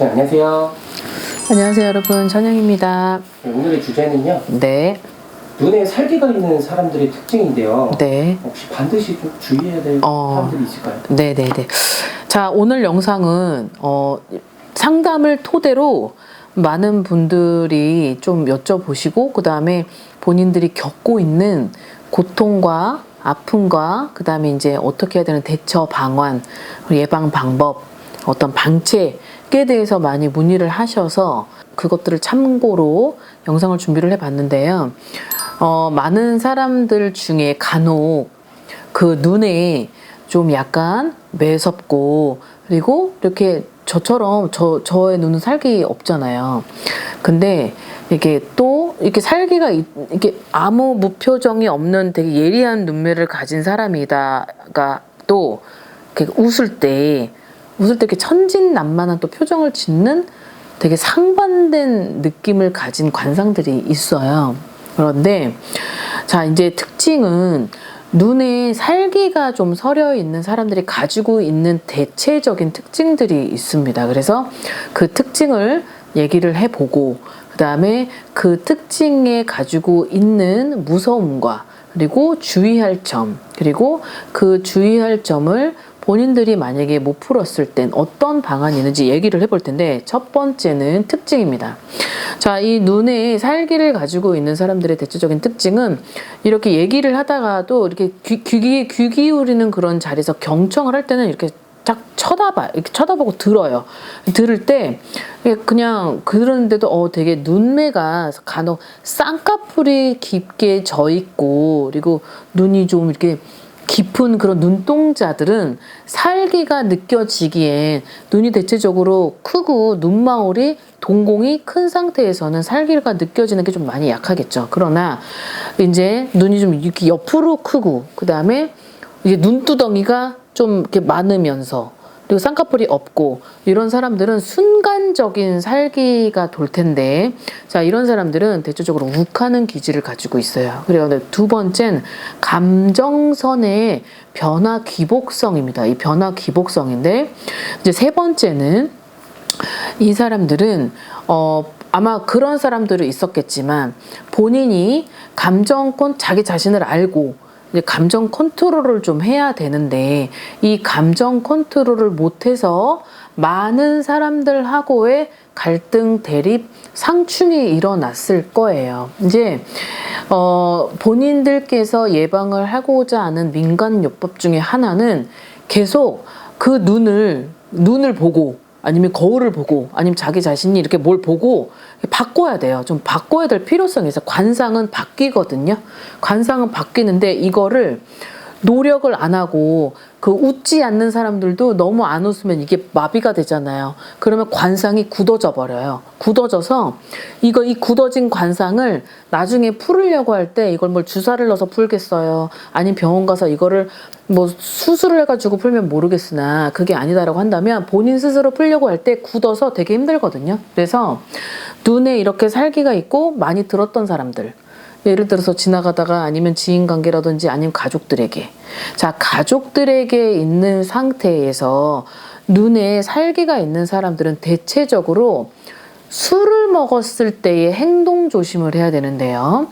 네, 안녕하세요. 안녕하세요 여러분 전영입니다. 네, 오늘의 주제는요. 네, 눈에 살기가 있는 사람들의 특징인데요. 네, 혹시 반드시 좀 주의해야 될 어. 사람들이 있을까요? 네, 네, 네. 자 오늘 영상은 어, 상담을 토대로 많은 분들이 좀 여쭤보시고 그 다음에 본인들이 겪고 있는 고통과 아픔과 그 다음에 이제 어떻게 해야 되는 대처 방안, 예방 방법, 어떤 방책 에 대해서 많이 문의를 하셔서 그것들을 참고로 영상을 준비를 해봤는데요. 어, 많은 사람들 중에 간혹 그 눈에 좀 약간 매섭고 그리고 이렇게 저처럼 저 저의 눈은 살기 없잖아요. 근데 이게 또 이렇게 살기가 있- 이렇게 아무 무표정이 없는 되게 예리한 눈매를 가진 사람이다가 또 이렇게 웃을 때 웃을 때 이렇게 천진난만한 또 표정을 짓는 되게 상반된 느낌을 가진 관상들이 있어요. 그런데 자 이제 특징은 눈에 살기가 좀 서려 있는 사람들이 가지고 있는 대체적인 특징들이 있습니다. 그래서 그 특징을 얘기를 해보고 그 다음에 그 특징에 가지고 있는 무서움과 그리고 주의할 점 그리고 그 주의할 점을 본인들이 만약에 못 풀었을 땐 어떤 방안이 있는지 얘기를 해볼 텐데 첫 번째는 특징입니다. 자, 이 눈에 살기를 가지고 있는 사람들의 대체적인 특징은 이렇게 얘기를 하다가도 이렇게 귀, 귀, 귀 기울이는 그런 자리에서 경청을 할 때는 이렇게 딱 쳐다봐 이렇게 쳐다보고 들어요. 들을 때 그냥 그러는데도 어 되게 눈매가 간혹 쌍꺼풀이 깊게 져 있고 그리고 눈이 좀 이렇게 깊은 그런 눈동자들은 살기가 느껴지기엔 눈이 대체적으로 크고 눈망울이 동공이 큰 상태에서는 살기가 느껴지는 게 좀 많이 약하겠죠. 그러나 이제 눈이 좀 이렇게 옆으로 크고 그 다음에 이게 눈두덩이가 좀 이렇게 많으면서 그리고 쌍꺼풀이 없고 이런 사람들은 순간적인 살기가 돌 텐데 자 이런 사람들은 대체적으로 욱하는 기질을 가지고 있어요. 그리고 두 번째는 감정선의 변화 기복성입니다. 이 변화 기복성인데 이제 세 번째는 이 사람들은 어 아마 그런 사람들은 있었겠지만 본인이 감정권 자기 자신을 알고 이제 감정 컨트롤을 좀 해야 되는데 이 감정 컨트롤을 못해서 많은 사람들하고의 갈등, 대립, 상충이 일어났을 거예요. 이제 어, 본인들께서 예방을 하고자 하는 민간 요법 중에 하나는 계속 그 눈을 눈을 보고 아니면 거울을 보고 아니면 자기 자신이 이렇게 뭘 보고 바꿔야 돼요. 좀 바꿔야 될 있어요. 관상은 바뀌거든요. 관상은 바뀌는데 이거를 노력을 안 하고 그 웃지 않는 사람들도 너무 안 웃으면 이게 마비가 되잖아요. 그러면 관상이 굳어져 버려요. 굳어져서 이거 이 굳어진 관상을 나중에 풀으려고 할 때 이걸 뭘 주사를 넣어서 풀겠어요. 아니면 병원 가서 이거를 뭐 수술을 해가지고 풀면 모르겠으나 그게 아니다라고 한다면 본인 스스로 풀려고 할 때 굳어서 되게 힘들거든요. 그래서 눈에 이렇게 살기가 있고 많이 들었던 사람들 예를 들어서 지나가다가 아니면 지인 관계라든지 아니면 가족들에게. 자 가족들에게 있는 상태에서 눈에 살기가 있는 사람들은 대체적으로 술을 먹었을 때의 행동 조심을 해야 되는데요.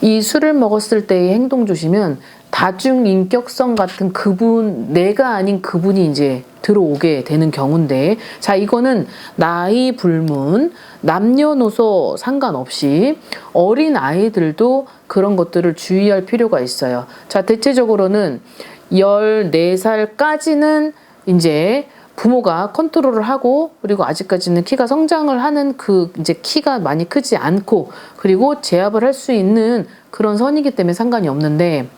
이 술을 먹었을 때의 행동 조심은 다중 인격성 같은 그분 내가 아닌 그분이 이제 들어오게 되는 경우인데 자 이거는 나이 불문 남녀노소 상관없이 어린 아이들도 그런 것들을 주의할 필요가 있어요. 자 대체적으로는 14살까지는 이제 부모가 컨트롤을 하고 그리고 아직까지는 키가 성장을 하는 그 이제 키가 많이 크지 않고 그리고 제압을 할 수 있는 그런 선이기 때문에 상관이 없는데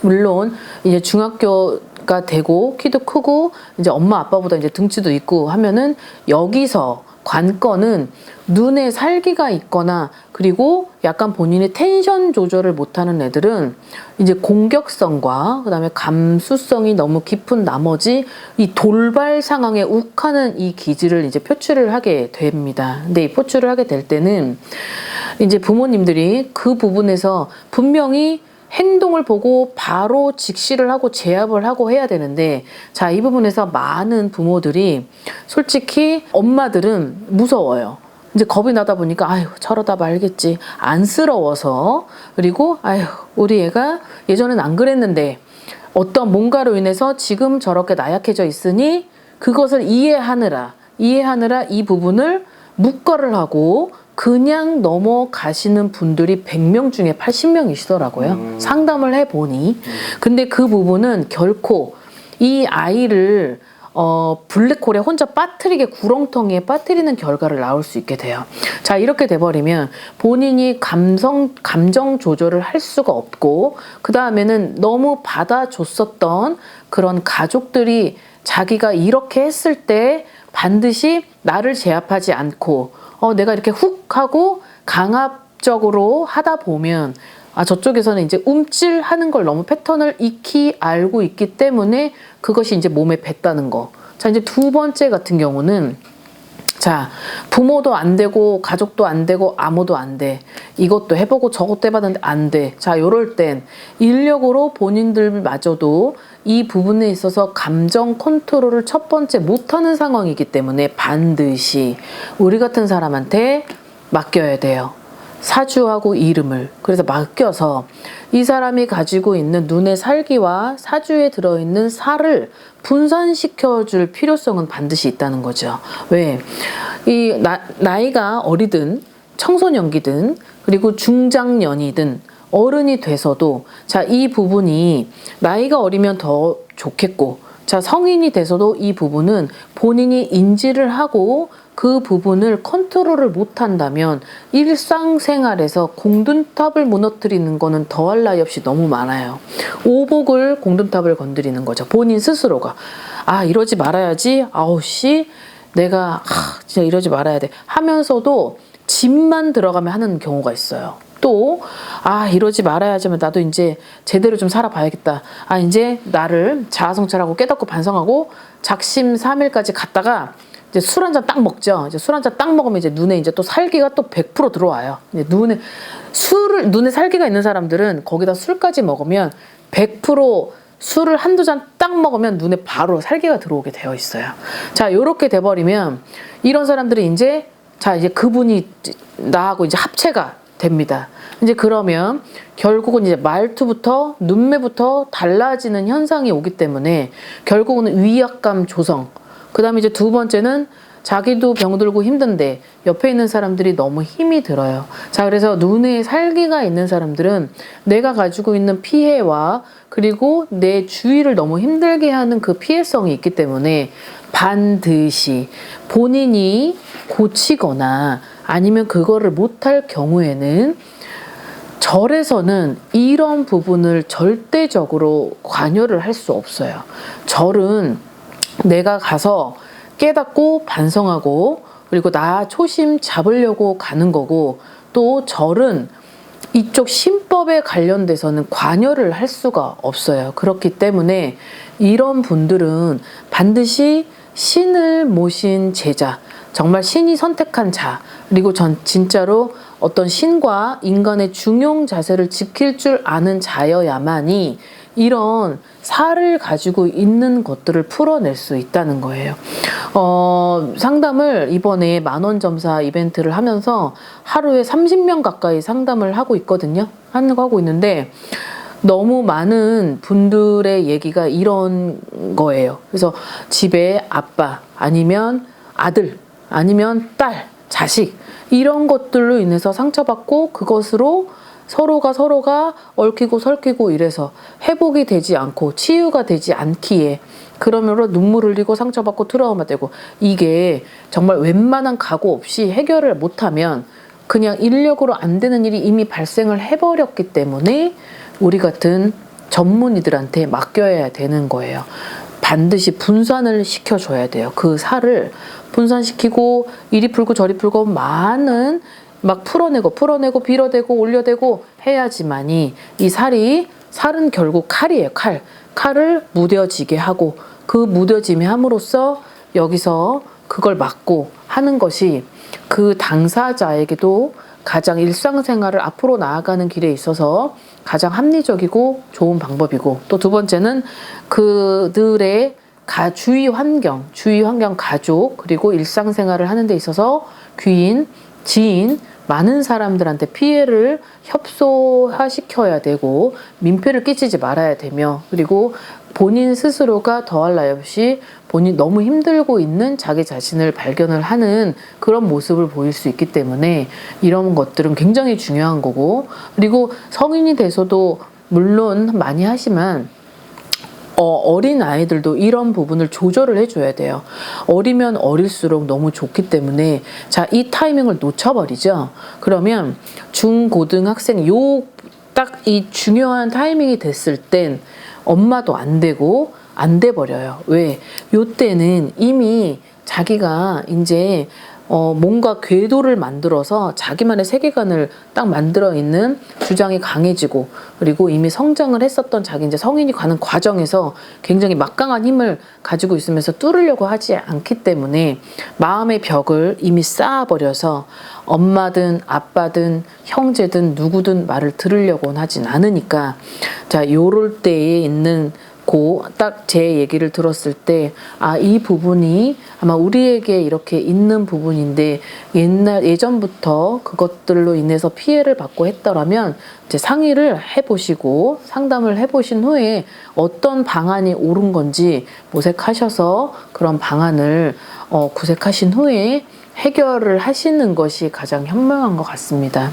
물론 이제 중학교 가 되고 키도 크고 이제 엄마 아빠보다 이제 등치도 있고 하면은 여기서 관건은 눈에 살기가 있거나 그리고 약간 본인의 텐션 조절을 못하는 애들은 이제 공격성과 그다음에 감수성이 너무 깊은 나머지 이 돌발 상황에 욱하는 이 기질을 이제 표출을 하게 됩니다. 근데 이 표출을 하게 될 때는 이제 부모님들이 그 부분에서 분명히 행동을 보고 바로 직시를 하고 제압을 하고 해야 되는데 자 이 부분에서 많은 부모들이 솔직히 엄마들은 무서워요. 이제 겁이 나다 보니까 아유 저러다 말겠지 안쓰러워서 그리고 아유 우리 애가 예전엔 안 그랬는데 어떤 뭔가로 인해서 지금 저렇게 나약해져 있으니 그것을 이해하느라 이해하느라 이 부분을 묵과를 하고 그냥 넘어가시는 분들이 100명 중에 80명이시더라고요. 음. 상담을 해보니. 근데 그 부분은 결코 이 아이를 어, 블랙홀에 혼자 빠뜨리게 구렁텅이에 빠뜨리는 결과를 나올 수 있게 돼요. 자, 이렇게 돼버리면 본인이 감성, 감정 조절을 할 수가 없고, 그 다음에는 너무 받아줬었던 그런 가족들이 자기가 이렇게 했을 때 반드시 나를 제압하지 않고, 어, 내가 이렇게 훅 하고 강압적으로 하다 보면 아, 저쪽에서는 이제 움찔하는 걸 너무 패턴을 익히 알고 있기 때문에 그것이 이제 몸에 뱉다는 거. 자, 이제 두 번째 같은 경우는 자, 부모도 안 되고, 가족도 안 되고, 아무도 안 돼. 이것도 해보고 저것도 해봤는데 안 돼. 자, 요럴 땐 인력으로 본인들마저도 이 부분에 있어서 감정 컨트롤을 첫 번째 못하는 상황이기 때문에 반드시 우리 같은 사람한테 맡겨야 돼요. 사주하고 이름을 그래서 맡겨서 이 사람이 가지고 있는 눈의 살기와 사주에 들어있는 살을 분산시켜 줄 필요성은 반드시 있다는 거죠. 왜? 이 나, 나이가 어리든 청소년기든 그리고 중장년이든 어른이 돼서도 자, 이 부분이 나이가 어리면 더 좋겠고 자, 성인이 돼서도 이 부분은 본인이 인지를 하고 그 부분을 컨트롤을 못 한다면 일상생활에서 공든탑을 무너뜨리는 거는 더할 나위 없이 너무 많아요. 오복을 공든탑을 건드리는 거죠. 본인 스스로가. 아, 이러지 말아야지. 아우, 씨. 내가, 하, 진짜 이러지 말아야 돼. 하면서도 집만 들어가면 하는 경우가 있어요. 또, 아, 이러지 말아야지만 나도 이제 제대로 좀 살아봐야겠다. 아, 이제 나를 자아성찰하고 깨닫고 반성하고 작심 삼일까지 갔다가 이제 술 한 잔 딱 먹죠. 이제 술 한 잔 딱 먹으면 이제 눈에 이제 또 살기가 또 100% 들어와요. 이제 눈에 술을 눈에 살기가 있는 사람들은 거기다 술까지 먹으면 100% 술을 한두 잔 딱 먹으면 눈에 바로 살기가 들어오게 되어 있어요. 자, 요렇게 돼 버리면 이런 사람들이 이제 자, 이제 그분이 나하고 이제 합체가 됩니다. 이제 그러면 결국은 이제 말투부터 눈매부터 달라지는 현상이 오기 때문에 결국은 위압감 조성. 그 다음에 이제 두 번째는 자기도 병들고 힘든데 옆에 있는 사람들이 너무 힘이 들어요. 자, 그래서 눈에 살기가 있는 사람들은 내가 가지고 있는 피해와 그리고 내 주위를 너무 힘들게 하는 그 피해성이 있기 때문에 반드시 본인이 고치거나 아니면 그거를 못할 경우에는 절에서는 이런 부분을 절대적으로 관여를 할 수 없어요. 절은 내가 가서 깨닫고 반성하고 그리고 나 초심 잡으려고 가는 거고 또 절은 이쪽 신법에 관련돼서는 관여를 할 수가 없어요. 그렇기 때문에 이런 분들은 반드시 신을 모신 제자, 정말 신이 선택한 자, 그리고 전 진짜로 어떤 신과 인간의 중용 자세를 지킬 줄 아는 자여야만이 이런 살을 가지고 있는 것들을 풀어낼 수 있다는 거예요. 어, 상담을 이번에 만원 점사 이벤트를 하면서 하루에 30명 가까이 상담을 하고 있거든요. 하는 거 하고 있는데 너무 많은 분들의 얘기가 이런 거예요. 그래서 집에 아빠 아니면 아들 아니면 딸 자식 이런 것들로 인해서 상처받고 그것으로 서로가 서로가 얽히고 설키고 이래서 회복이 되지 않고 치유가 되지 않기에 그러므로 눈물 흘리고 상처받고 트라우마 되고 이게 정말 웬만한 각오 없이 해결을 못하면 그냥 인력으로 안 되는 일이 이미 발생을 해버렸기 때문에 우리 같은 전문의들한테 맡겨야 되는 거예요. 반드시 분산을 시켜줘야 돼요. 그 살을 분산시키고 이리 풀고 저리 풀고 많은 막 풀어내고 풀어내고 빌어대고 올려대고 해야지만이 이 살이 살은 결국 칼이에요. 칼. 칼을 무뎌지게 하고 그 무뎌짐이 함으로써 여기서 그걸 막고 하는 것이 그 당사자에게도 가장 일상생활을 앞으로 나아가는 길에 있어서 가장 합리적이고 좋은 방법이고 또 두 번째는 그들의 가, 주위 환경, 주위 환경 가족 그리고 일상생활을 하는 데 있어서 귀인, 지인 많은 사람들한테 피해를 협소화시켜야 되고 민폐를 끼치지 말아야 되며 그리고 본인 스스로가 더할 나위 없이 본인 너무 힘들고 있는 자기 자신을 발견을 하는 그런 모습을 보일 수 있기 때문에 이런 것들은 굉장히 중요한 거고 그리고 성인이 돼서도 물론 많이 하지만 어, 어린 아이들도 이런 부분을 조절을 해줘야 돼요. 어리면 어릴수록 너무 좋기 때문에 자, 이 타이밍을 놓쳐버리죠. 그러면 중고등학생 요 딱 이 중요한 타이밍이 됐을 땐 엄마도 안 되고 안 돼 버려요. 왜? 요 때는 이미 자기가 이제 어, 뭔가 궤도를 만들어서 자기만의 세계관을 딱 만들어 있는 주장이 강해지고 그리고 이미 성장을 했었던 자기 이제 성인이 가는 과정에서 굉장히 막강한 힘을 가지고 있으면서 뚫으려고 하지 않기 때문에 마음의 벽을 이미 쌓아버려서 엄마든 아빠든 형제든 누구든 말을 들으려고는 하진 않으니까 자 요럴 때에 있는 딱 제 얘기를 들었을 때, 아, 이 부분이 아마 우리에게 이렇게 있는 부분인데, 옛날, 예전부터 그것들로 인해서 피해를 받고 했더라면, 이제 상의를 해보시고, 상담을 해보신 후에 어떤 방안이 옳은 건지 모색하셔서 그런 방안을 어, 구색하신 후에 해결을 하시는 것이 가장 현명한 것 같습니다.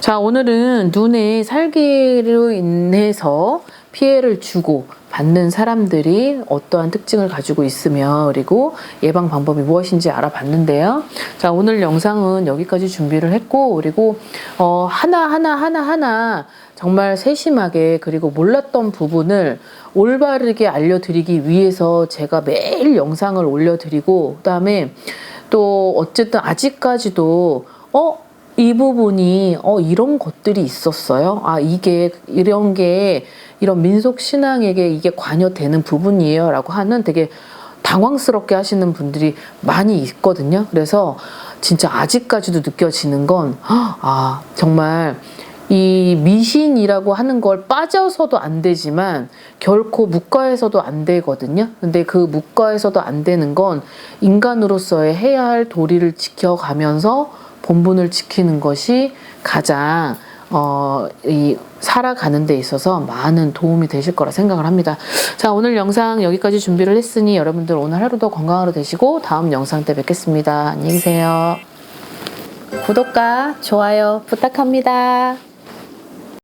자, 오늘은 눈의 살기로 인해서 피해를 주고 받는 사람들이 어떠한 특징을 가지고 있으며 그리고 예방 방법이 무엇인지 알아봤는데요. 자, 오늘 영상은 여기까지 준비를 했고 그리고 어, 하나 하나 하나 하나 정말 세심하게 그리고 몰랐던 부분을 올바르게 알려드리기 위해서 제가 매일 영상을 올려드리고 그다음에 또 어쨌든 아직까지도 어 이 부분이 어 이런 것들이 있었어요. 아 이게 이런 게 이런 민속 신앙에게 이게 관여되는 부분이에요라고 하는 되게 당황스럽게 하시는 분들이 많이 있거든요. 그래서 진짜 아직까지도 느껴지는 건 아 정말 이 미신이라고 하는 걸 빠져서도 안 되지만 결코 묵과해서도 안 되거든요. 근데 그 묵과해서도 안 되는 건 인간으로서의 해야 할 도리를 지켜가면서 본분을 지키는 것이 가장 어, 이 살아가는 데 있어서 많은 도움이 되실 거라 생각을 합니다. 자, 오늘 영상 여기까지 준비를 했으니 여러분들 오늘 하루도 건강하러 되시고 다음 영상 때 뵙겠습니다. 안녕히 계세요. 구독과 좋아요 부탁합니다.